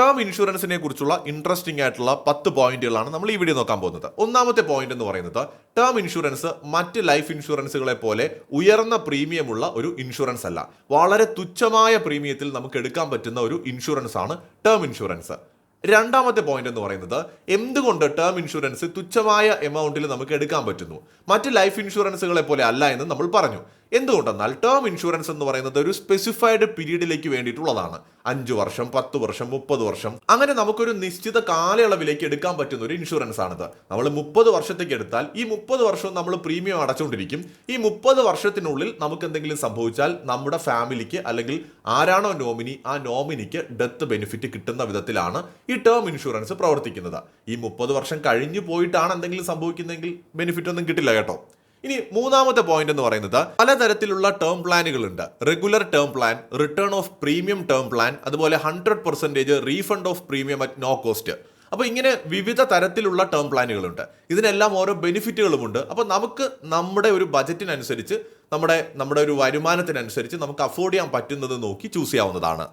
Term ഇൻഷുറൻസിനെ കുറിച്ചുള്ള interesting ആയിട്ടുള്ള പത്ത് പോയിന്റുകളാണ് നമ്മൾ ഈ വീഡിയോ നോക്കാൻ പോകുന്നത്. ഒന്നാമത്തെ പോയിന്റ് എന്ന് പറയുന്നത് ടേം ഇൻഷുറൻസ് മറ്റ് ലൈഫ് ഇൻഷുറൻസുകളെ പോലെ ഉയർന്ന പ്രീമിയമുള്ള ഒരു ഇൻഷുറൻസ് അല്ല. വളരെ തുച്ഛമായ പ്രീമിയത്തിൽ നമുക്ക് എടുക്കാൻ പറ്റുന്ന ഒരു ഇൻഷുറൻസ് ആണ് ടേം ഇൻഷുറൻസ് രണ്ടാമത്തെ പോയിന്റ് എന്ന് പറയുന്നത് എന്തുകൊണ്ട് ടേം ഇൻഷുറൻസ് തുച്ഛമായ എമൗണ്ടിൽ നമുക്ക് എടുക്കാൻ പറ്റുന്നു? മറ്റ് ലൈഫ് ഇൻഷുറൻസുകളെ പോലെ അല്ല എന്ന് നമ്മൾ പറഞ്ഞു. എന്തുകൊണ്ടെന്നാൽ ടേം ഇൻഷുറൻസ് എന്ന് പറയുന്നത് ഒരു സ്പെസിഫൈഡ് പീരീഡിലേക്ക് വേണ്ടിയിട്ടുള്ളതാണ്. അഞ്ച് വർഷം പത്ത് വർഷം മുപ്പത് വർഷം. അങ്ങനെ നമുക്കൊരു നിശ്ചിത കാലയളവിലേക്ക് എടുക്കാൻ പറ്റുന്ന ഒരു ഇൻഷുറൻസ് ആണിത്. നമ്മൾ മുപ്പത് വർഷത്തേക്ക് എടുത്താൽ ഈ മുപ്പത് വർഷവും നമ്മൾ പ്രീമിയം അടച്ചുകൊണ്ടിരിക്കും. ഈ മുപ്പത് വർഷത്തിനുള്ളിൽ നമുക്ക് എന്തെങ്കിലും സംഭവിച്ചാൽ നമ്മുടെ ഫാമിലിക്ക് അല്ലെങ്കിൽ ആരാണോ നോമിനി ആ നോമിനിക്ക് ഡെത്ത് ബെനിഫിറ്റ് കിട്ടുന്ന വിധത്തിലാണ് ഈ ടേം ഇൻഷുറൻസ് പ്രവർത്തിക്കുന്നത്. ഈ മുപ്പത് വർഷം കഴിഞ്ഞു പോയിട്ടാണ് എന്തെങ്കിലും സംഭവിക്കുന്നതെങ്കിൽ ബെനിഫിറ്റ് ഒന്നും കിട്ടില്ല കേട്ടോ. ഇനി മൂന്നാമത്തെ പോയിന്റ് എന്ന് പറയുന്നത് പലതരത്തിലുള്ള term പ്ലാനുകളുണ്ട് regular term plan return of premium term plan അതുപോലെ hundred percentage refund of premium at no cost അപ്പോൾ ഇങ്ങനെ വിവിധ തരത്തിലുള്ള ടേം പ്ലാനുകളുണ്ട് ഇതിനെല്ലാം ഓരോ ബെനിഫിറ്റുകളുമുണ്ട് അപ്പോൾ നമുക്ക് നമ്മുടെ ഒരു ബജറ്റിനനുസരിച്ച് നമ്മുടെ നമ്മുടെ ഒരു വരുമാനത്തിനനുസരിച്ച് നമുക്ക് അഫോർഡ് ചെയ്യാൻ പറ്റുന്നത് നോക്കി ചൂസ് ചെയ്യാവുന്നതാണ്.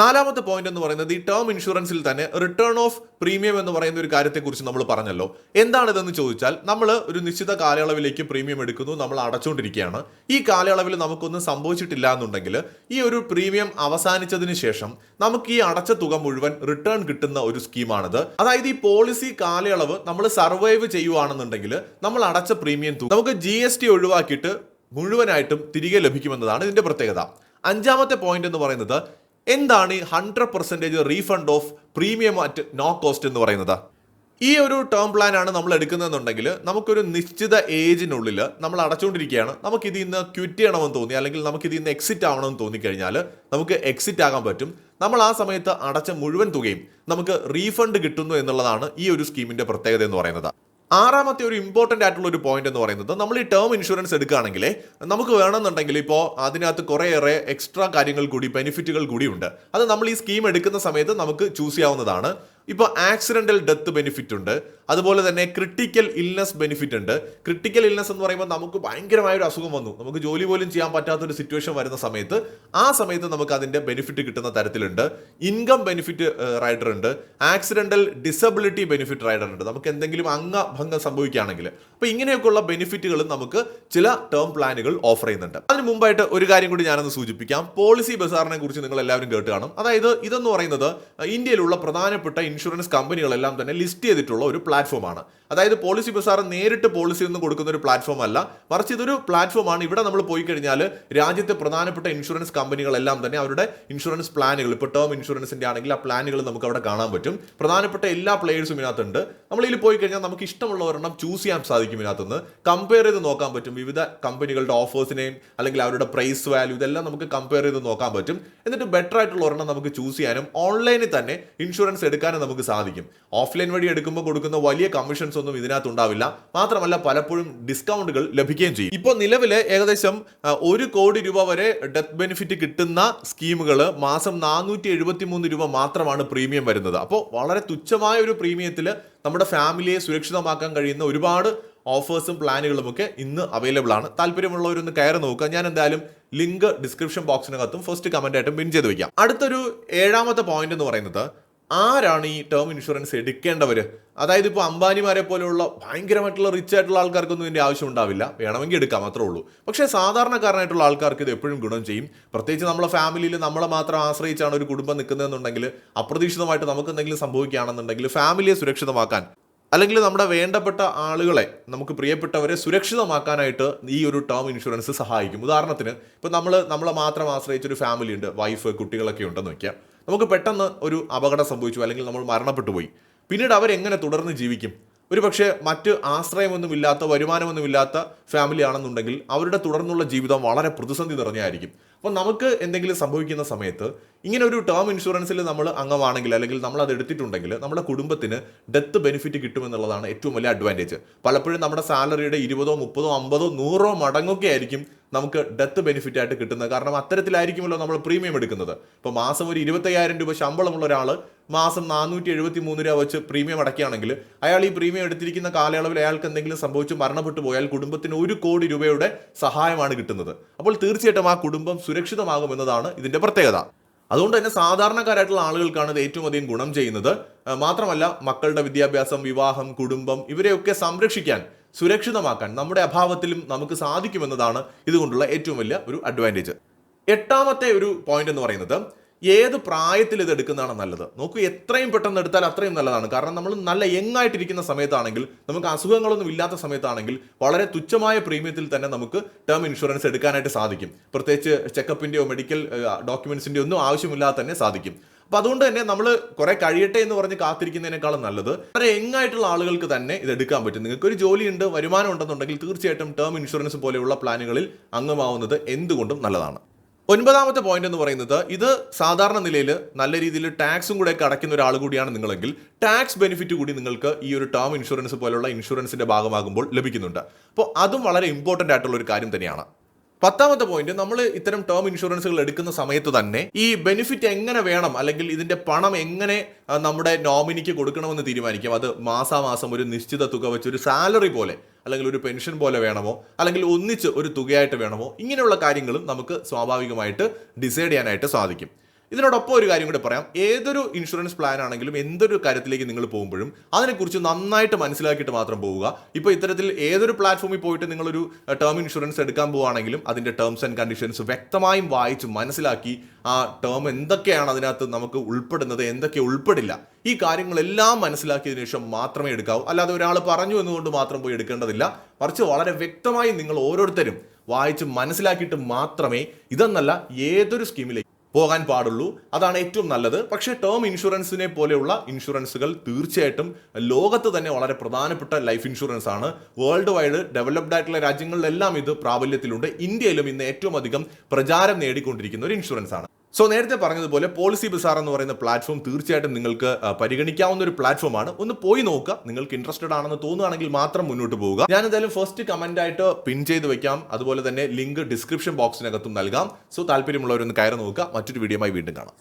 നാലാമത്തെ പോയിന്റ് എന്ന് പറയുന്നത് ഈ ടേം ഇൻഷുറൻസിൽ തന്നെ റിട്ടേൺ ഓഫ് പ്രീമിയം എന്ന് പറയുന്ന ഒരു കാര്യത്തെക്കുറിച്ച് നമ്മൾ പറഞ്ഞല്ലോ. എന്താണിതെന്ന് ചോദിച്ചാൽ നമ്മൾ ഒരു നിശ്ചിത കാലയളവിലേക്ക് പ്രീമിയം എടുക്കുന്നു നമ്മൾ അടച്ചുകൊണ്ടിരിക്കുകയാണ്. ഈ കാലയളവിൽ നമുക്കൊന്നും സംഭവിച്ചിട്ടില്ല എന്നുണ്ടെങ്കിൽ ഈ ഒരു പ്രീമിയം അവസാനിച്ചതിന് ശേഷം നമുക്ക് ഈ അടച്ച തുക മുഴുവൻ റിട്ടേൺ കിട്ടുന്ന ഒരു സ്കീമാണിത്. അതായത് ഈ പോളിസി കാലയളവ് നമ്മൾ സർവൈവ് ചെയ്യുവാണെന്നുണ്ടെങ്കിൽ നമ്മൾ അടച്ച പ്രീമിയം തുക നമുക്ക് ജി എസ് ടി ഒഴിവാക്കിയിട്ട് മുഴുവനായിട്ടും തിരികെ ലഭിക്കുമെന്നതാണ് ഇതിന്റെ പ്രത്യേകത. അഞ്ചാമത്തെ പോയിന്റ് എന്ന് പറയുന്നത് എന്താണ് ഈ hundred percentage refund of premium at no cost എന്ന് പറയുന്നത്? ഈ ഒരു ടേം പ്ലാൻ ആണ് നമ്മൾ എടുക്കുന്നതെന്നുണ്ടെങ്കിൽ നമുക്കൊരു നിശ്ചിത ഏജിനുള്ളിൽ നമ്മൾ അടച്ചുകൊണ്ടിരിക്കുകയാണ്. നമുക്ക് ഇതിൽ നിന്ന് ക്വിറ്റ് ചെയ്യണമെന്ന് തോന്നി അല്ലെങ്കിൽ നമുക്ക് ഇതിൽ നിന്ന് എക്സിറ്റ് ആവണമെന്ന് തോന്നിക്കഴിഞ്ഞാൽ നമുക്ക് എക്സിറ്റ് ആകാൻ പറ്റും. നമ്മൾ ആ സമയത്ത് അടച്ച മുഴുവൻ തുകയും നമുക്ക് റീഫണ്ട് കിട്ടുന്നു എന്നുള്ളതാണ് ഈ ഒരു സ്കീമിന്റെ പ്രത്യേകത എന്ന് പറയുന്നത്. ആറാമത്തെ ഒരു ഇമ്പോർട്ടന്റ് ആയിട്ടുള്ള ഒരു പോയിന്റ് എന്ന് പറയുന്നത് നമ്മൾ ഈ ടേം ഇൻഷുറൻസ് എടുക്കുകയാണെങ്കിൽ നമുക്ക് വേണമെന്നുണ്ടെങ്കിൽ ഇപ്പോൾ അതിനകത്ത് കുറേയേറെ എക്സ്ട്രാ കാര്യങ്ങൾ കൂടി ബെനിഫിറ്റുകൾ കൂടി ഉണ്ട്. അത് നമ്മൾ ഈ സ്കീം എടുക്കുന്ന സമയത്ത് നമുക്ക് ചൂസ് ചെയ്യാവുന്നതാണ്. ഇപ്പോൾ ആക്സിഡന്റൽ ഡെത്ത് ബെനിഫിറ്റ് ഉണ്ട്. അതുപോലെ തന്നെ ക്രിട്ടിക്കൽ ഇൽനസ് ബെനിഫിറ്റ് ഉണ്ട്. ക്രിട്ടിക്കൽ ഇൽനസ് എന്ന് പറയുമ്പോൾ നമുക്ക് ഭയങ്കരമായ ഒരു അസുഖം വന്നു. നമുക്ക് ജോലി പോലും ചെയ്യാൻ പറ്റാത്ത ഒരു സിറ്റുവേഷൻ വരുന്ന സമയത്ത് ആ സമയത്ത് നമുക്ക് അതിന്റെ ബെനിഫിറ്റ് കിട്ടുന്ന തരത്തിലുണ്ട്. ഇൻകം ബെനിഫിറ്റ് റൈഡർ ഉണ്ട്. ആക്സിഡന്റൽ ഡിസബിലിറ്റി ബെനിഫിറ്റ് റൈഡർ ഉണ്ട്. നമുക്ക് എന്തെങ്കിലും അംഗഭംഗം സംഭവിക്കുകയാണെങ്കിൽ. അപ്പോൾ ഇങ്ങനെയൊക്കെയുള്ള ബെനിഫിറ്റുകളും നമുക്ക് ചില ടേം പ്ലാനുകൾ ഓഫർ ചെയ്യുന്നുണ്ട്. അതിന് മുമ്പായിട്ട് ഒരു കാര്യം കൂടി ഞാനൊന്ന് സൂചിപ്പിക്കാം. പോളിസി ബസാറിനെ കുറിച്ച് നിങ്ങൾ എല്ലാവരും കേട്ട് കാണും. അതായത് ഇതെന്ന് പറയുന്നത് ഇന്ത്യയിലുള്ള പ്രധാനപ്പെട്ട ഇൻഷുറൻസ് കമ്പനികളെല്ലാം തന്നെ ലിസ്റ്റ് ചെയ്തിട്ടുള്ള ഒരു പ്ലാറ്റ്ഫോമാണ് അതായത് പോളിസി ബസാർ നേരിട്ട് പോളിസി ഒന്നും കൊടുക്കുന്ന ഒരു പ്ലാറ്റ്ഫോം അല്ല. മറിച്ച് ഇതൊരു പ്ലാറ്റ്ഫോമാണ് ഇവിടെ നമ്മൾ പോയി കഴിഞ്ഞാൽ രാജ്യത്തെ പ്രധാനപ്പെട്ട ഇൻഷുറൻസ് കമ്പനികളെല്ലാം തന്നെ അവരുടെ ഇൻഷുറൻസ് പ്ലാനുകൾ ഇപ്പോൾ ടേം ഇൻഷുറൻസിന്റെ ആണെങ്കിൽ ആ പ്ലാനുകൾ നമുക്ക് അവിടെ കാണാൻ പറ്റും. പ്രധാനപ്പെട്ട എല്ലാ പ്ലേയേഴ്സും ഇതിനകത്തുണ്ട്. നമ്മൾ പോയി കഴിഞ്ഞാൽ നമുക്ക് ഇഷ്ടമുള്ള ഒരെണ്ണം ചൂസ് ചെയ്യാൻ സാധിക്കും ഇതിനകത്തുനിന്ന്. കമ്പയർ ചെയ്ത് നോക്കാൻ പറ്റും. വിവിധ കമ്പനികളുടെ ഓഫേഴ്സിനെയും അല്ലെങ്കിൽ അവരുടെ പ്രൈസ് വാല്യൂ ഇതെല്ലാം നമുക്ക് കമ്പയർ ചെയ്ത് നോക്കാൻ പറ്റും. എന്നിട്ട് ബെറ്റർ ആയിട്ടുള്ള ഒരെണ്ണം നമുക്ക് ചൂസ് ചെയ്യാനും ഓൺലൈനിൽ തന്നെ ഇൻഷുറൻസ് എടുക്കാനും നമുക്ക് സാധിക്കും. ഓഫ്ലൈൻ വഴി എടുക്കുമ്പോൾ കൊടുക്കുന്ന വലിയ കമ്മീഷൻസ് ഒന്നും ഇതിനകത്ത് ഉണ്ടാവില്ല മാത്രമല്ല പലപ്പോഴും ഡിസ്കൗണ്ടുകൾ ലഭിക്കുകയും ചെയ്യും. ഇപ്പോൾ നിലവിലെ ഏകദേശം ഒരു കോടി രൂപ വരെ ഡെത്ത് ബെനിഫിറ്റ് കിട്ടുന്ന സ്കീമുകൾ മാസം നാനൂറ്റി എഴുപത്തി മൂന്ന് രൂപ മാത്രമാണ് പ്രീമിയം വരുന്നത്. അപ്പോൾ വളരെ തുച്ഛമായ ഒരു പ്രീമിയത്തിൽ നമ്മുടെ ഫാമിലിയെ സുരക്ഷിതമാക്കാൻ കഴിയുന്ന ഒരുപാട് ഓഫേഴ്സും പ്ലാനുകളും ഒക്കെ ഇന്ന് അവൈലബിൾ ആണ്. താല്പര്യമുള്ളവരൊന്ന് കയറി നോക്കുക. ഞാൻ എന്തായാലും ലിങ്ക് ഡിസ്ക്രിപ്ഷൻ ബോക്സിനകത്തും ഫസ്റ്റ് കമന്റ് ആയിട്ടും പിൻ ചെയ്ത് വയ്ക്കാം അടുത്തൊരു ഏഴാമത്തെ പോയിന്റ് എന്ന് പറയുന്നത് ആരാണ് ഈ ടേം ഇൻഷുറൻസ് എടുക്കേണ്ടവർ അതായത് ഇപ്പോൾ അംബാനിമാരെ പോലെയുള്ള ഭയങ്കരമായിട്ടുള്ള റിച്ച് ആയിട്ടുള്ള ആൾക്കാർക്കൊന്നും ഇതിന്റെ ആവശ്യം ഉണ്ടാവില്ല. വേണമെങ്കിൽ എടുക്കാം അത്രേ ഉള്ളൂ. പക്ഷേ സാധാരണക്കാരനായിട്ടുള്ള ആൾക്കാർക്ക് ഇത് എപ്പോഴും ഗുണം ചെയ്യും. പ്രത്യേകിച്ച് നമ്മളെ ഫാമിലിയിൽ നമ്മളെ മാത്രം ആശ്രയിച്ചാണ് ഒരു കുടുംബം നിൽക്കുന്നതെന്നുണ്ടെങ്കിൽ അപ്രതീക്ഷിതമായിട്ട് നമുക്ക് എന്തെങ്കിലും സംഭവിക്കുകയാണെന്നുണ്ടെങ്കിൽ ഫാമിലിയെ സുരക്ഷിതമാക്കാൻ അല്ലെങ്കിൽ നമ്മുടെ വേണ്ടപ്പെട്ട ആളുകളെ നമുക്ക് പ്രിയപ്പെട്ടവരെ സുരക്ഷിതമാക്കാനായിട്ട് ഈ ഒരു ടേം ഇൻഷുറൻസ് സഹായിക്കും. ഉദാഹരണത്തിന് ഇപ്പം നമ്മൾ നമ്മളെ മാത്രം ആശ്രയിച്ചൊരു ഫാമിലി ഉണ്ട് വൈഫ് കുട്ടികളൊക്കെ ഉണ്ടെന്ന് വയ്ക്കാം നമുക്ക് പെട്ടെന്ന് ഒരു അപകടം സംഭവിച്ചു അല്ലെങ്കിൽ നമ്മൾ മരണപ്പെട്ടു പോയി. പിന്നീട് അവരെങ്ങനെ തുടർന്ന് ജീവിക്കും? ഒരു പക്ഷേ മറ്റ് ആശ്രയമൊന്നുമില്ലാത്ത വരുമാനമൊന്നുമില്ലാത്ത ഫാമിലി ആണെന്നുണ്ടെങ്കിൽ അവരുടെ തുടർന്നുള്ള ജീവിതം വളരെ പ്രതിസന്ധി നിറഞ്ഞായിരിക്കും അപ്പോൾ നമുക്ക് എന്തെങ്കിലും സംഭവിക്കുന്ന സമയത്ത് ഇങ്ങനെ ഒരു ടേം ഇൻഷുറൻസിൽ നമ്മൾ അംഗമാണെങ്കിൽ അല്ലെങ്കിൽ നമ്മൾ അത് എടുത്തിട്ടുണ്ടെങ്കിൽ നമ്മുടെ കുടുംബത്തിന് ഡെത്ത് ബെനിഫിറ്റ് കിട്ടുമെന്നുള്ളതാണ് ഏറ്റവും വലിയ അഡ്വാന്റേജ് പലപ്പോഴും നമ്മുടെ സാലറിയുടെ ഇരുപതോ മുപ്പതോ അമ്പതോ നൂറോ മടങ്ങൊക്കെ ആയിരിക്കും നമുക്ക് ഡെത്ത് ബെനിഫിറ്റ് ആയിട്ട് കിട്ടുന്നത്. കാരണം അത്തരത്തിലായിരിക്കുമല്ലോ നമ്മൾ പ്രീമിയം എടുക്കുന്നത്. ഇപ്പോൾ മാസം ഒരു ഇരുപത്തയ്യായിരം രൂപ ശമ്പളമുള്ള ഒരാൾ മാസം നാനൂറ്റി എഴുപത്തി മൂന്ന് രൂപ വെച്ച് പ്രീമിയം അടക്കുകയാണെങ്കിൽ അയാൾ ഈ പ്രീമിയം എടുത്തിരിക്കുന്ന കാലയളവിൽ അയാൾക്ക് എന്തെങ്കിലും സംഭവിച്ച് മരണപ്പെട്ടു പോയാൽ കുടുംബത്തിന് ഒരു കോടി രൂപയുടെ സഹായമാണ് കിട്ടുന്നത്. അപ്പോൾ തീർച്ചയായിട്ടും ആ കുടുംബം സുരക്ഷിതമാകുമെന്നതാണ് ഇതിന്റെ പ്രത്യേകത. അതുകൊണ്ട് തന്നെ സാധാരണക്കാരായിട്ടുള്ള ആളുകൾക്കാണ് ഇത് ഏറ്റവും അധികം ഗുണം ചെയ്യുന്നത്. മാത്രമല്ല മക്കളുടെ വിദ്യാഭ്യാസം വിവാഹം കുടുംബം ഇവരെയൊക്കെ സംരക്ഷിക്കാൻ സുരക്ഷിതമാക്കാൻ നമ്മുടെ അഭാവത്തിലും നമുക്ക് സാധിക്കുമെന്നതാണ് ഇതുകൊണ്ടുള്ള ഏറ്റവും വലിയ ഒരു അഡ്വാന്റേജ് എട്ടാമത്തെ ഒരു പോയിന്റ് എന്ന് പറയുന്നത് ഏത് പ്രായത്തിൽ ഇത് എടുക്കുന്നതാണ് നല്ലത്? നോക്കൂ എത്രയും പെട്ടെന്ന് എടുത്താൽ അത്രയും നല്ലതാണ്. കാരണം നമ്മൾ നല്ല യങ്ങായിട്ടിരിക്കുന്ന സമയത്താണെങ്കിൽ നമുക്ക് അസുഖങ്ങളൊന്നും ഇല്ലാത്ത സമയത്താണെങ്കിൽ വളരെ തുച്ഛമായ പ്രീമിയത്തിൽ തന്നെ നമുക്ക് ടേം ഇൻഷുറൻസ് എടുക്കാനായിട്ട് സാധിക്കും. പ്രത്യേകിച്ച് ചെക്കപ്പിന്റെയോ മെഡിക്കൽ ഡോക്യുമെൻസിന്റെയോ ഒന്നും ആവശ്യമില്ലാതെ തന്നെ സാധിക്കും. അപ്പൊ അതുകൊണ്ട് തന്നെ നമ്മൾ കുറെ കഴിയട്ടെ എന്ന് പറഞ്ഞ് കാത്തിരിക്കുന്നതിനേക്കാളും നല്ലത്. വളരെ യങ് ആയിട്ടുള്ള ആളുകൾക്ക് തന്നെ ഇത് എടുക്കാൻ പറ്റും. നിങ്ങൾക്ക് ഒരു ജോലിയുണ്ട് വരുമാനം ഉണ്ടെന്നുണ്ടെങ്കിൽ തീർച്ചയായിട്ടും ടേം ഇൻഷുറൻസ് പോലെയുള്ള പ്ലാനുകളിൽ അംഗമാവുന്നത് എന്തുകൊണ്ടും നല്ലതാണ്. ഒൻപതാമത്തെ പോയിന്റ് എന്ന് പറയുന്നത് ഇത് സാധാരണ നിലയിൽ നല്ല രീതിയിൽ ടാക്സും കൂടെ അടയ്ക്കുന്ന ഒരാൾ കൂടിയാണ് നിങ്ങളെങ്കിൽ ടാക്സ് ബെനിഫിറ്റ് കൂടി നിങ്ങൾക്ക് ഈ ഒരു ടേം ഇൻഷുറൻസ് പോലെയുള്ള ഇൻഷുറൻസിന്റെ ഭാഗമാകുമ്പോൾ ലഭിക്കുന്നുണ്ട്. അപ്പോൾ അതും വളരെ ഇമ്പോർട്ടന്റ് ആയിട്ടുള്ള ഒരു കാര്യം തന്നെയാണ്. പത്താമത്തെ പോയിന്റ് നമ്മൾ ഇത്തരം ടേം ഇൻഷുറൻസുകൾ എടുക്കുന്ന സമയത്ത് തന്നെ ഈ ബെനിഫിറ്റ് എങ്ങനെ വേണം അല്ലെങ്കിൽ ഇതിന്റെ പണം എങ്ങനെ നമ്മുടെ നോമിനിക്ക് കൊടുക്കണമെന്ന് തീരുമാനിക്കാം. അത് മാസാമാസം ഒരു നിശ്ചിത തുക വെച്ച് ഒരു സാലറി പോലെ അല്ലെങ്കിൽ ഒരു പെൻഷൻ പോലെ വേണമോ? അല്ലെങ്കിൽ ഒന്നിച്ച് ഒരു തുകയായിട്ട് വേണമോ? ഇങ്ങനെയുള്ള കാര്യങ്ങളും നമുക്ക് സ്വാഭാവികമായിട്ട് ഡിസൈഡ് ചെയ്യാനായിട്ട് സാധിക്കും. ഇതിനോടൊപ്പം ഒരു കാര്യം കൂടി പറയാം. ഏതൊരു ഇൻഷുറൻസ് പ്ലാൻ ആണെങ്കിലും എന്തൊരു കാര്യത്തിലേക്ക് നിങ്ങൾ പോകുമ്പോഴും അതിനെക്കുറിച്ച് നന്നായിട്ട് മനസ്സിലാക്കിയിട്ട് മാത്രം പോവുക. ഇപ്പോൾ ഇത്തരത്തിൽ ഏതൊരു പ്ലാറ്റ്ഫോമിൽ പോയിട്ട് നിങ്ങളൊരു ടേം ഇൻഷുറൻസ് എടുക്കാൻ പോവുകയാണെങ്കിലും അതിന്റെ ടേംസ് ആൻഡ് കണ്ടീഷൻസ് വ്യക്തമായും വായിച്ച് മനസ്സിലാക്കി ആ ടേം എന്തൊക്കെയാണ് അതിനകത്ത് നമുക്ക് ഉൾപ്പെടുന്നത് എന്തൊക്കെ ഉൾപ്പെടില്ല. ഈ കാര്യങ്ങളെല്ലാം മനസ്സിലാക്കിയതിനു ശേഷം മാത്രമേ എടുക്കാവൂ. അല്ലാതെ ഒരാൾ പറഞ്ഞു എന്നുകൊണ്ട് മാത്രം പോയി എടുക്കേണ്ടതില്ല. മറിച്ച് വളരെ വ്യക്തമായി നിങ്ങൾ ഓരോരുത്തരും വായിച്ച് മനസ്സിലാക്കിയിട്ട് മാത്രമേ ഇതെന്നല്ല ഏതൊരു സ്കീമിലേക്ക് പോകാൻ പാടുള്ളൂ. അതാണ് ഏറ്റവും നല്ലത്. പക്ഷേ ടേം ഇൻഷുറൻസിനെ പോലെയുള്ള ഇൻഷുറൻസുകൾ തീർച്ചയായിട്ടും ലോകത്ത് തന്നെ വളരെ പ്രധാനപ്പെട്ട ലൈഫ് ഇൻഷുറൻസ് ആണ്. വേൾഡ് വൈഡ് ഡെവലപ്ഡ് ആയിട്ടുള്ള രാജ്യങ്ങളിലെല്ലാം ഇത് പ്രാബല്യത്തിലുണ്ട്. ഇന്ത്യയിലും ഇന്ന് ഏറ്റവും അധികം പ്രചാരം നേടിക്കൊണ്ടിരിക്കുന്ന ഒരു ഇൻഷുറൻസ് ആണ്. സോ നേരത്തെ പറഞ്ഞതുപോലെ പോളിസി ബിസാർ എന്ന് പറയുന്ന പ്ലാറ്റ്ഫോം തീർച്ചയായിട്ടും നിങ്ങൾക്ക് പരിഗണിക്കാവുന്ന ഒരു പ്ലാറ്റ്ഫോമാണ് ഒന്ന് പോയി നോക്കുക. നിങ്ങൾക്ക് ഇൻട്രസ്റ്റഡ് ആണെന്ന് തോന്നുകയാണെങ്കിൽ മാത്രം മുന്നോട്ട് പോവുക. ഞാൻ എന്തായാലും ഫസ്റ്റ് കമന്റ് ആയിട്ട് പിൻ ചെയ്ത് വെക്കാം. അതുപോലെ തന്നെ ലിങ്ക് ഡിസ്ക്രിപ്ഷൻ ബോക്സിനകത്തും നൽകാം. സോ താല്പര്യമുള്ളവരൊന്ന് കയറി നോക്കുക. മറ്റൊരു വീഡിയോയുമായി വീണ്ടും കാണാം.